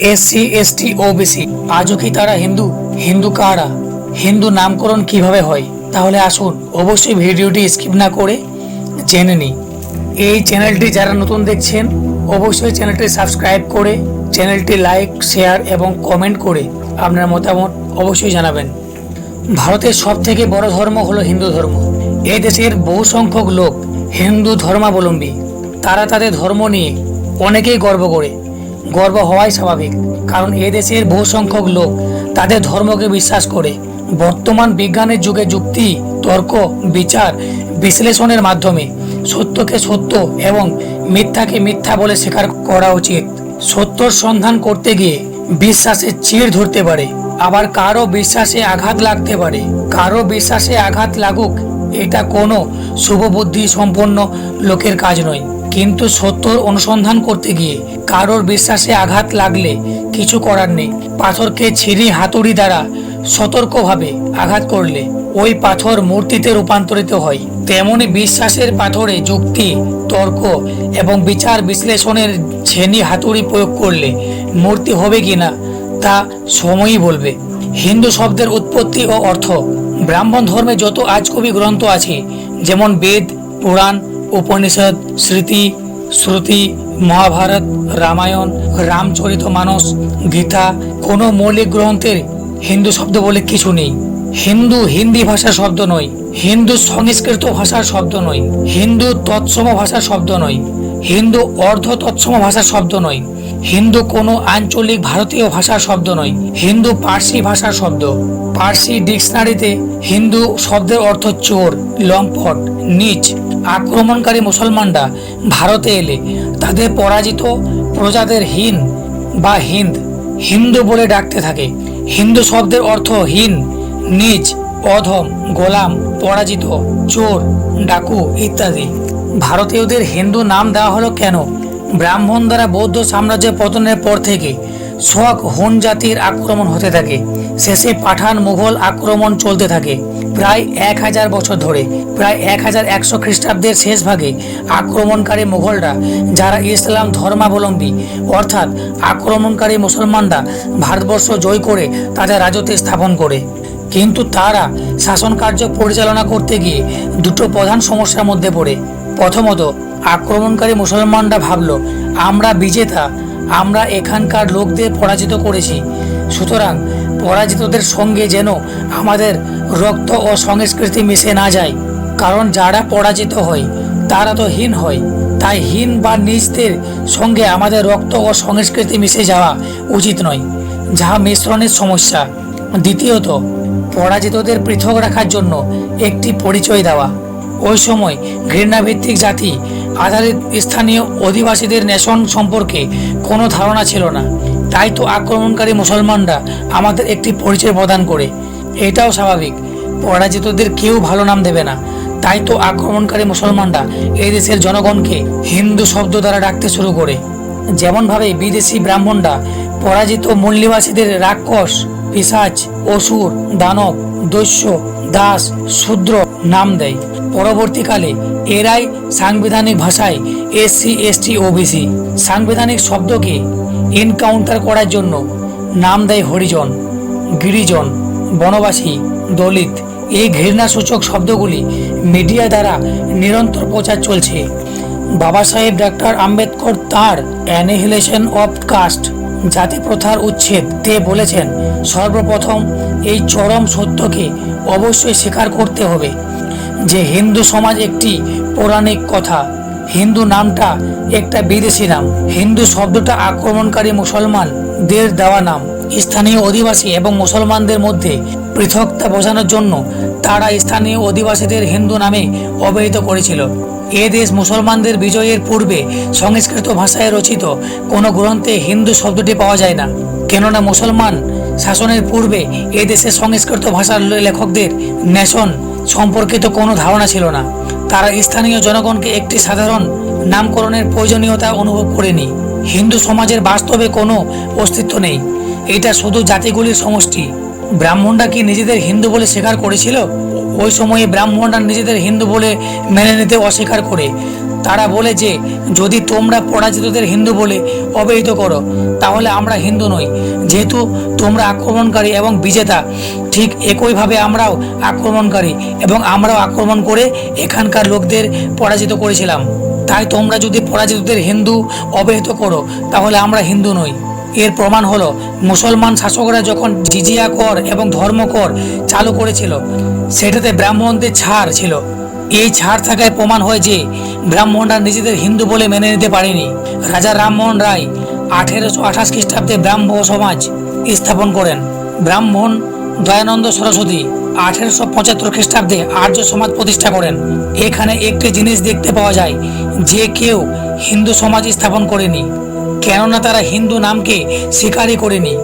SC ST OBC আজও কি তারা হিন্দু? হিন্দু কারা? হিন্দু নামকরণ কীভাবে হয়? তাহলে আসুন, অবশ্যই ভিডিওটি স্কিপ না করে জেনে নিই। এই চ্যানেলটি যারা নতুন দেখছেন, অবশ্যই চ্যানেলটি সাবস্ক্রাইব করে, চ্যানেলটি লাইক, শেয়ার এবং কমেন্ট করে আপনার মতামত অবশ্যই জানাবেন। ভারতের সব থেকে বড় ধর্ম হলো হিন্দু ধর্ম। এই দেশের বহু সংখ্যক লোক হিন্দু ধর্মাবলম্বী। তারা তাদের ধর্ম নিয়ে অনেকেই গর্ব করে। গর্ব হওয়াই স্বাভাবিক। কারণ এ দেশের বহু সংখ্যক লোক তাদের ধর্মকে বিশ্বাস করে। বর্তমান বিজ্ঞানের যুগে যুক্তি, তর্ক, বিচার, বিশ্লেষণের মাধ্যমে সত্যকে সত্য এবং মিথ্যাকে মিথ্যা বলে স্বীকার করা উচিত। সত্যর সন্ধান করতে গিয়ে বিশ্বাসে চিড় ধরতে পারে। আবার কারও বিশ্বাসে আঘাত লাগতে পারে। কারও বিশ্বাসে আঘাত লাগুক এটা কোনো শুভবুদ্ধি সম্পন্ন লোকের কাজ নয়। কিন্তু সত্যর অনুসন্ধান করতে গিয়ে কারোর বিশ্বাসে আঘাত লাগলে কিছু করার নেই। পাথরকে ছিঁড়ি হাতুড়ি দ্বারা সতর্কভাবে আঘাত করলে ওই পাথর মূর্তিতে রূপান্তরিত হয়। তেমনি বিশ্বাসের পাথরে যুক্তি, তর্ক এবং বিচার বিশ্লেষণের ছেনি হাতুড়ি প্রয়োগ করলে মূর্তি হবে কিনা তা সময়ই বলবে। হিন্দু শব্দের উৎপত্তি ও অর্থ ব্রাহ্মণ ধর্মে যত আজকবি গ্রন্থ আছে, যেমন বেদ, পুরাণ, উপনিষদ, স্মৃতি, শ্রুতি, মহাভারত, রামায়ণ, রামচরিত মানস, গীতা, কোনো মৌলিক গ্রন্থের হিন্দু শব্দ বলে কিছু নেই। হিন্দু হিন্দি ভাষার শব্দ নয়, হিন্দু সংস্কৃত ভাষার শব্দ নয়, হিন্দু তৎসম ভাষার শব্দ নয়, হিন্দু অর্ধ তৎসম ভাষার শব্দ নয় হিন্দু কোনো আঞ্চলিক ভারতীয় ভাষার শব্দ নয়, হিন্দু পার্সি ভাষার শব্দ। পার্সি ডিকশনারিতে হিন্দু শব্দের অর্থ চোর, লম্পট, নিচ, আক্রমণকারী মুসলমানরা ভারতে এলে তাদের পরাজিত প্রজাদের হীন বা হিন্দ, হিন্দু বলে ডাকতে থাকে। হিন্দু শব্দের অর্থ হীন, নিচ, অধম, গোলাম, পরাজিত, চোর, ডাকু ইত্যাদি। ভারতীয়দের হিন্দু নাম দেওয়া হলো কেন? ব্রাহ্মণ দ্বারা বৌদ্ধ সাম্রাজ্যের পতনের পর থেকে শক হুন জাতির আক্রমণ হতে থাকে। শেষে পাঠান মুঘল আক্রমণ চলতে থাকে। প্রায় এক হাজার বছর ধরে, প্রায় এক হাজার একশো খ্রিস্টাব্দের শেষ ভাগে আক্রমণকারী মুঘলরা, যারা ইসলাম ধর্মাবলম্বী, অর্থাৎ আক্রমণকারী মুসলমানরা ভারতবর্ষ জয় করে তাদের রাজত্ব স্থাপন করে। কিন্তু তারা শাসন কার্য পরিচালনা করতে গিয়ে দুটো প্রধান সমস্যার মধ্যে পড়ে। প্রথমত আক্রমণকারী মুসলমানরা ভাবল, আমরা বিজেতা, আমরা এখানকার লোকদের পরাজিত করেছি। সুতরাং পরাজিতদের সঙ্গে যেন আমাদের রক্ত ও সংস্কৃতি মিশে না যায়। কারণ যারা পরাজিত হয়, তারা তো হীন হয়। তাই হীন বা নিজদের সঙ্গে আমাদের রক্ত ও সংস্কৃতি মিশে যাওয়া উচিত নয়, যাহা মিশ্রণের সমস্যা। দ্বিতীয়ত, পরাজিতদের পৃথক রাখার জন্য একটি পরিচয় দেওয়া। ওই সময় ঘৃণাভিত্তিক জাতি আধারিত স্থানীয় অধিবাসীদের নেশন সম্পর্কে কোনো ধারণা ছিল না। তাই তো আক্রমণকারী মুসলমানরা আমাদের একটি পরিচয় প্রদান করে। এটাও স্বাভাবিক। পরাজিতদের কেউ ভালো নাম দেবে না। তাই তো আক্রমণকারী মুসলমানরা এই দেশের জনগণকে হিন্দু শব্দ দ্বারা ডাকতে শুরু করে। যেমনভাবে বিদেশি ব্রাহ্মণরা পরাজিত মূল্যবাসীদের রাক্ষস, পিসাচ, অসুর, দানব, দস্যু, দাস, শূদ্র নাম দেয়। পরবর্তীকালে এরাই সাংবিধানিক ভাষায় এসসি এসটি ওবিসি সাংবিধানিক শব্দকে এনকাউন্টার করার জন্য নাম দেয় হরিজন, গিরিজন, বনবাসী, দলিত। এই ঘৃণাসূচক শব্দগুলি মিডিয়া দ্বারা নিরন্তর প্রচার চলছে। বাবা সাহেব ডাক্তার আম্বেদকর তার অ্যানিহিলেশন অফ কাস্ট জাতি প্রথার উচ্ছেদ। তে বলেছেন, সর্বপ্রথম এই চরম সত্যকে অবশ্যই স্বীকার করতে হবে। যে হিন্দু সমাজ একটি পৌরাণিক কথা। হিন্দু নামটা একটা বিদেশি নাম। হিন্দু শব্দটা আক্রমণকারী মুসলমানদের দেওয়া নাম। স্থানীয় অধিবাসী এবং মুসলমানদের মধ্যে পৃথকতা বোঝানোর জন্য তারা স্থানীয় অধিবাসীদের হিন্দু নামে অবহিত করেছিল। এ দেশ মুসলমানদের বিজয়ের পূর্বে সংস্কৃত ভাষায় রচিত কোনো গ্রন্থে হিন্দু শব্দটি পাওয়া যায় না। কেননা মুসলমান শাসনের পূর্বে এ দেশের সংস্কৃত ভাষার লেখকদের নেশন সম্পর্কিত কোনো ধারণা ছিল না। তারা স্থানীয় জনগণকে একটি সাধারণ নামকরণের প্রয়োজনীয়তা অনুভব করেনি। হিন্দু সমাজের বাস্তবে কোনো অস্তিত্ব নেই। এটা শুধু জাতিগুলির সমষ্টি। ব্রাহ্মণরা কি নিজেদের হিন্দু বলে স্বীকার করেছিল? ওই সময়ে ব্রাহ্মণরা নিজেদের হিন্দু বলে মেনে নিতে অস্বীকার করে। তারা বলে যে, যদি তোমরা পরাজিতদের হিন্দু বলে অবহিত করো, তাহলে আমরা হিন্দু নই। যেহেতু তোমরা আক্রমণকারী এবং বিজেতা, ঠিক একইভাবে আমরাও আক্রমণকারী এবং আমরাও আক্রমণ করে এখানকার লোকদের পরাজিত করেছিলাম। তাই তোমরা যদি পরাজিতদের হিন্দু অবহিত করো, তাহলে আমরা হিন্দু নই। এর প্রমাণ হলো, মুসলমান শাসকরা যখন জিজিয়া কর এবং ধর্ম কর চালু করেছিল, সেটাতে ব্রাহ্মণদের ছাড় ছিল। এই ছাড় থাকায় প্রমাণ হয় যে ব্রাহ্মণরা নিজেদের হিন্দু বলে মেনে নিতে পারেনি। রাজা রামমোহন রায় আঠেরোশো আঠাশ খ্রিস্টাব্দে ব্রাহ্ম সমাজ স্থাপন করেন। ব্রাহ্মণ দয়ানন্দ সরস্বতী আঠেরোশো পঁচাত্তর খ্রিস্টাব্দে আর্য সমাজ প্রতিষ্ঠা করেন। এখানে একটি জিনিস দেখতে পাওয়া যায় যে কেউ হিন্দু সমাজ স্থাপন করেনি, কেননা তারা হিন্দু নামকে স্বীকারই করেনি।